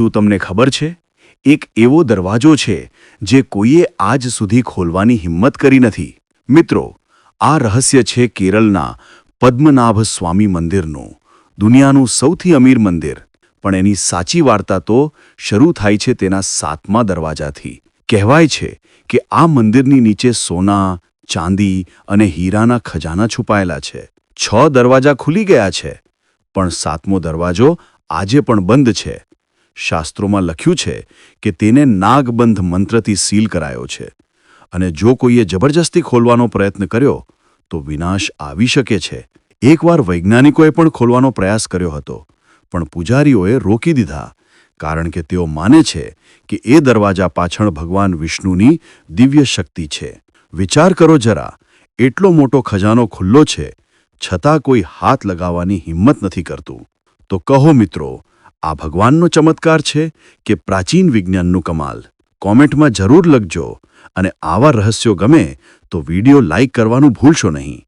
શું તમને ખબર છે? એક એવો દરવાજો છે જે કોઈએ આજ સુધી ખોલવાની હિંમત કરી નથી. મિત્રો, આ રહસ્ય છે કેરળના પદ્મનાભ સ્વામી મંદિરનું, દુનિયાનું સૌથી અમીર મંદિર. પણ એની સાચી વાર્તા તો શરૂ થાય છે તેના સાતમા દરવાજાથી. કહેવાય છે કે આ મંદિરની નીચે સોના, ચાંદી અને હીરાના ખજાના છુપાયેલા છે. છ દરવાજા ખુલી ગયા છે, પણ સાતમો દરવાજો આજે પણ બંધ છે. શાસ્ત્રોમાં લખ્યું છે કે તેને નાગબંધ મંત્રથી સીલ કરાયો છે. અને જો કોઈએ જબરજસ્તી ખોલવાનો પ્રયત્ન કર્યો, તો વિનાશ આવી શકે છે. એકવાર વૈજ્ઞાનિકોએ પણ ખોલવાનો પ્રયાસ કર્યો હતો, પણ પૂજારીઓએ રોકી દીધા, કારણ કે તેઓ માને છે કે એ દરવાજા પાછળ ભગવાન વિષ્ણુની દિવ્ય શક્તિ છે. વિચાર કરો જરા, એટલો મોટો ખજાનો ખુલ્લો છે, છતાં કોઈ હાથ લગાવવાની હિંમત નથી કરતું. તો કહો મિત્રો આ ભગવાનનો ચમત્કાર છે કે પ્રાચીન વિજ્ઞાનનું કમાલ. કોમેન્ટમાં જરૂર લખજો અને આવા રહસ્યો ગમે તો વિડિયો લાઇક કરવાનું ભૂલશો નહીં.